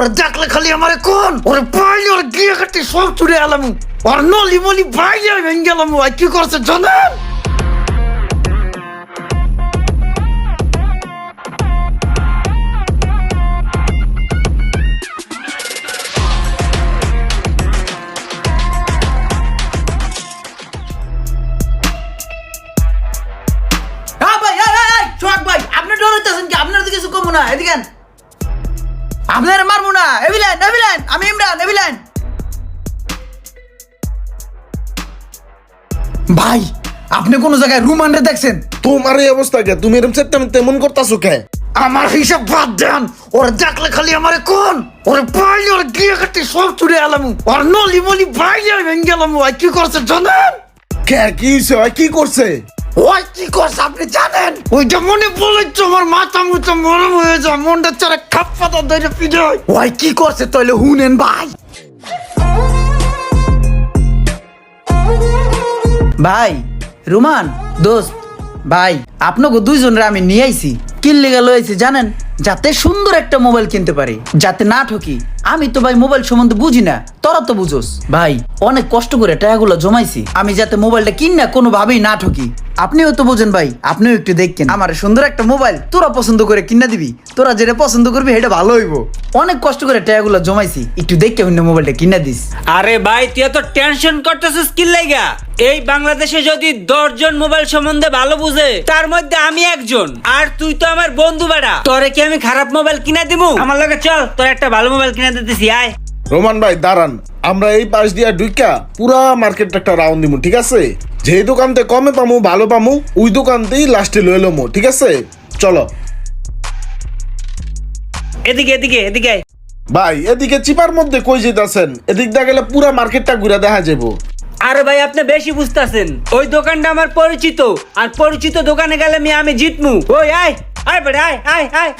ওর দেখলে খালি আমারে কোন? ওর পাইলে ওর গিয়ে কাটি সব চুরে এলাম। ওর নলি মলি বাইরে ভেঙে গেলাম। ওই কি করছে জানেন হ্যাঁ ভাই এই, সোহাগ ভাই আপনি ডরাইতেছেন কি আপনার তো কিছু কমু না এদিকে। আপনার মারবো না। এভিলেন এভিলেন আমি ইমরান এভিলেন। ভাই আপনি কোন জায়গায় রুম আনরে দেখছেন? তোমার এই অবস্থা কে? তুমি এরকম চেষ্টা তেমন করতেছো কে? আমার হিসাব বাদ দেন। ওর দেখলে খালি আমার কোন? ওর পাইলে ওর গিয়ে কাটি সব চুরে এলাম ওর নলি মলি বাইরে ভেঙে গেলাম। কি করছে জানেন? কে কি হইছে? কি করছে? ওই কি করছে আপনি জানেন? ওইটা মনে তো আমার মাথা মুথা মরম হয়ে যায় মনটা চারা খাপ পাতা ধরে পিঠে ওই কি করছে তাহলে হুনেন ভাই? ভাই রুমান দোস্ত ভাই আপনাকে দুইজনের আমি নিয়ে আইছি। কিনলে গেল জানেন? যাতে সুন্দর একটা মোবাইল কিনতে পারি যাতে না ঠকি। আমি তো ভাই মোবাইল সম্বন্ধে বুঝি না তোরা তো বুঝোস। ভাই। অনেক কষ্ট করে টাকাগুলো জমাইছি আমি যাতে মোবাইলটা কিন না কোনোভাবেই না ঠকি। আপনিও তো বোঝেন ভাই আপনিও একটু দেখেন। আমার সুন্দর একটা মোবাইল তোরা পছন্দ করে কিনা দিবি। তোরা যেটা পছন্দ করবি সেটা ভালো হইব। অনেক কষ্ট করে টাকাগুলো জমাইছি একটু দেখে হইন মোবাইলটা কিনা দিস। আরে ভাই তুই এত টেনশন করতেছিস কি লাইগা? এই বাংলাদেশে যদি দশজন মোবাইল সম্বন্ধে ভালো বুঝে তার মধ্যে আমি একজন। আর তুই তো আমার বন্ধু বেড়া। তোরে কি আমি খারাপ মোবাইল কিনা দিবো আমার লাগে চল তোর একটা ভালো মোবাইল কিনা দিতেছি আয়। রোমান ভাই দাঁড়ান। আমরা এই পাশ দিয়া ঢুইকা পুরা মার্কেট একটা রাউন্ড দিব ঠিক আছে? যে দোকানতে কমে পামু ভালো পামু ওই দোকানতেই লাস্টে লয়ে লমু ঠিক আছে? চলো। এদিকে এদিকে এদিকে আয়। ভাই এদিকে চিপার মধ্যে কই যেতেছেন? এদিক দিয়ে গেলে পুরা মার্কেটটা ঘুরে দেখা যাব আরে ভাই আপনি বেশি বুঝতাছেন। ওই দোকানটা আমার পরিচিত আর পরিচিত দোকানে গেলে আমি আমি জিতমু। ওই আয়। আয় বেড়ে আয় আয় আয়।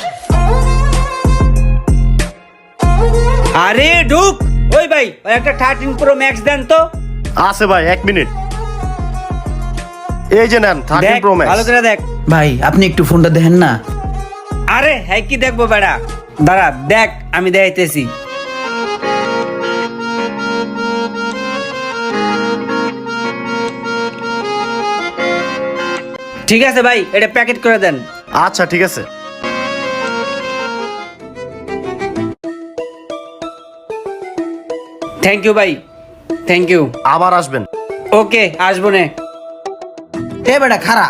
আরে ঢুক। ওই ভাই ওই একটা থার্টিন প্রো ম্যাক্স দেন তো। আছে ভাই এক মিনিট। এই যে নেন থার্টিন দেখ প্রো ভালো ম্যাক্স করে দেখ। ভাই আপনি একটু ফোনটা দেখেন না। আরে হ্যাঁ কি দেখব বেড়া? দাঁড়া দেখ আমি দেখাইতেছি। ঠিক আছে ভাই এটা প্যাকেট করে দেন। আচ্ছা ঠিক আছে। থ্যাংক ইউ ভাই থ্যাংক ইউ আবার আসবেন। ওকে আসব নে। এ বেটা খারা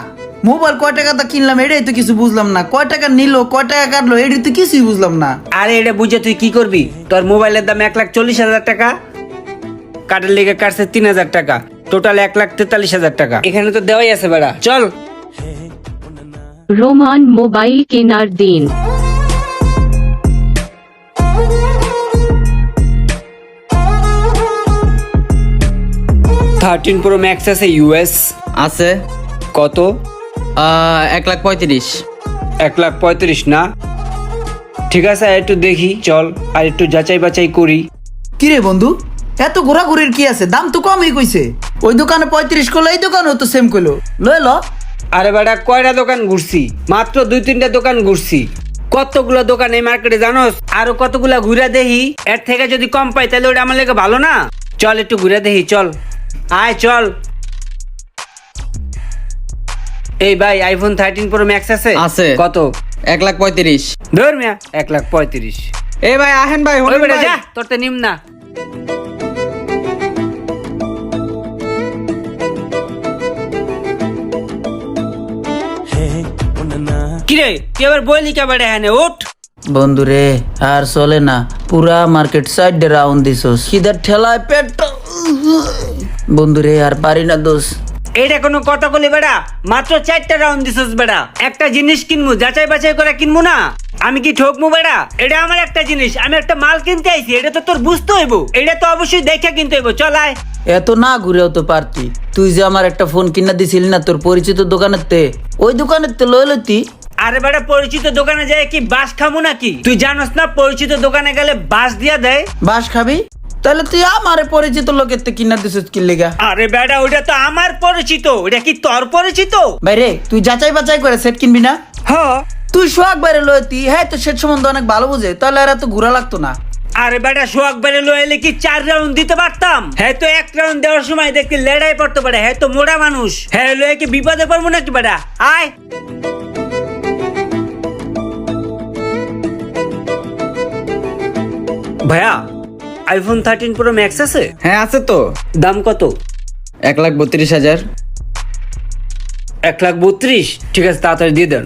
মোবাইল কয় টাকা তা কিনলাম এটাই তো কিছু বুঝলাম না। কয় টাকা নিল কয় টাকা কাটলো এটাই তো কিছুই বুঝলাম না। আরে এটা বুঝে তুই কি করবি? তোর মোবাইলের দাম এক লাখ চল্লিশ হাজার টাকা কাটার লেগে কাটছে তিন হাজার টাকা। টোটাল এক লাখ তেতাল্লিশ হাজার টাকা। এখানে তো দেওয়াই আছে বেড়া। চল। রোমান মোবাইল কেনার দিন। থার্টিন প্রো ম্যাক্স আছে ইউএস আছে। কত? আহ, এক লাখ পঁয়ত্রিশ। এক লাখ পঁয়ত্রিশ না? ঠিক আছে আর একটু দেখি চল আর একটু যাচাই বাছাই করি। কিরে বন্ধু এত ঘোরাঘুরির কি আছে? দাম তো কমই কইছে। ওই দোকানে পঁয়ত্রিশ করল এই দোকানেও তো সেম কইলো লয়ে ল। আরে বেটা কয়টা দোকান ঘুরছি? মাত্র দুই তিনটা দোকান ঘুরছি। কতগুলো দোকান এই মার্কেটে জানোস? আরও কতগুলা ঘুরে দেখি। এর থেকে যদি কম পাই তাহলে ওটা আমার লেগে ভালো না? চল একটু ঘুরে দেখি চল। আয় চল। এই ভাই আইফোন থার্টিন প্রো ম্যাক্স আছে? আছে। কত? এক লাখ পঁয়ত্রিশ। ধর মিয়া এক লাখ পঁয়ত্রিশ। এ ভাই আহেন ভাই হলেন বেটা। যা তোর তো নিম না। কিরে তুই আবার বইলি কে বেড়ে হ্যাঁ উঠ। বন্ধু রে আর চলে না। পুরা মার্কেট সাইড রাউন্ড দিছস। খিদার ঠেলায় পেট বন্ধু রে আর পারি না দোষ। এটা কোনো কথা বলি বেড়া মাত্র চারটা রাউন্ড দিছিস বেড়া। একটা জিনিস কিনবো যাচাই বাছাই করে কিনবো না? আমি কি ঠকবো বেড়া? এটা আমার একটা জিনিস আমি একটা মাল কিনতে আইছি এটা তো তোর বুঝতে হইব। এটা তো অবশ্যই দেখে কিনতে হইব চল আয়। এত না ঘুরেও তো পারতি। তুই যে আমার একটা ফোন কিনা দিছিলি না তোর পরিচিত দোকানের তে ওই দোকানের তে লই লইতি আরে বেটা পরিচিত দোকানে যায় কি বাস খামু নাকি? তুই জানোস না পরিচিত দোকানে গেলে বাস দিয়া দেয়? বাস খাবি? তাহলে তুই আমারে পরিচিত লোকের তো কিনা দিছিস কি লেগা? আরে বেটা ওটা তো আমার পরিচিত। ওটা কি তোর পরিচিত? বাইরে তুই যাচাই বাছাই করে সেট কিনবি না? হ্যাঁ। তুই সোহাগ বাইরে লইতি হ্যাঁ তো সেট সম্বন্ধে অনেক ভালো বুঝে। তাহলে আর এত ঘোরা লাগতো না। আরে বেটা সোহাগ বেড়ে লইলে কি চার রাউন্ড দিতে পারতাম? হ্যাঁ তো এক রাউন্ড দেওয়ার সময় দেখতে লেড়াই পড়তে পারে। হ্যাঁ তো মোড়া মানুষ। হ্যাঁ লয়ে কি বিপদে পড়ব নাকি বেটা? আয়। ভাইয়া আইফোন থার্টিন প্রো ম্যাক্স আছে? হ্যাঁ আছে তো। দাম কত? এক লাখ বত্রিশ হাজার। এক লাখ বত্রিশ? ঠিক আছে তাড়াতাড়ি দিয়ে দেন।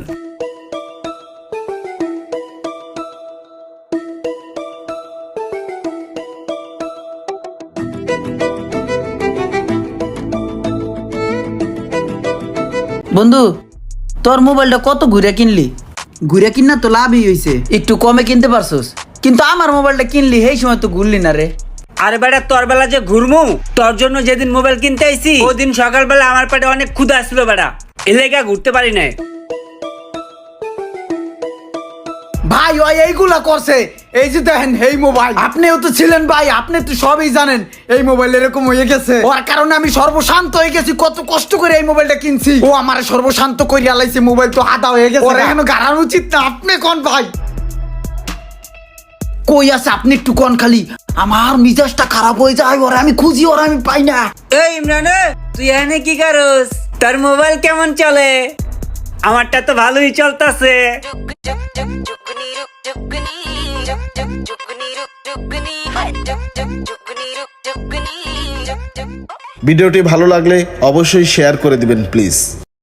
বন্ধু তোর মোবাইলটা কত ঘুরে কিনলি? ঘুরে কিনা তো লাভই হইছে। একটু কমে কিনতে পারছস? কিন্তু আমার মোবাইলটা কিনলি সেই সময় তো ঘুরলি না রে। আরে বেটা তোর বেলা যে ঘুরমু তোর জন্য যেদিন মোবাইল কিনতে আইছি ওদিন সকালবেলা আমার পেটে অনেক ক্ষুধা ছিল বেটা। এলাকা ঘুরতে পারি নাই। ভাই ওই এইগুলা করছে। এই যে দেখেন এই মোবাইল। আপনিও তো ছিলেন ভাই আপনি তো সবই জানেন এই মোবাইল এরকম হয়ে গেছে। ওর কারণে আমি সর্বশান্ত হয়ে গেছি কত কষ্ট করে এই মোবাইলটা কিনছি। ও আমার সর্বশান্ত করে আলাইছে মোবাইল তো আদা হয়ে গেছে। ওর। এখন গাড়ানো উচিত না। আপনি কোন ভাই? কই আছে? আপনি একটু কোন খালি? আমার মিজাজটা খারাপ হয়ে যায় ওরা আমি খুঁজি ওরা আমি পাই না। এই ইমরান তুই এখানে কি করস? তোর মোবাইল কেমন চলে? আমারটা তো ভালোই চলতেছে। ভিডিওটি ভালো লাগলে অবশ্যই শেয়ার করে দিবেন প্লিজ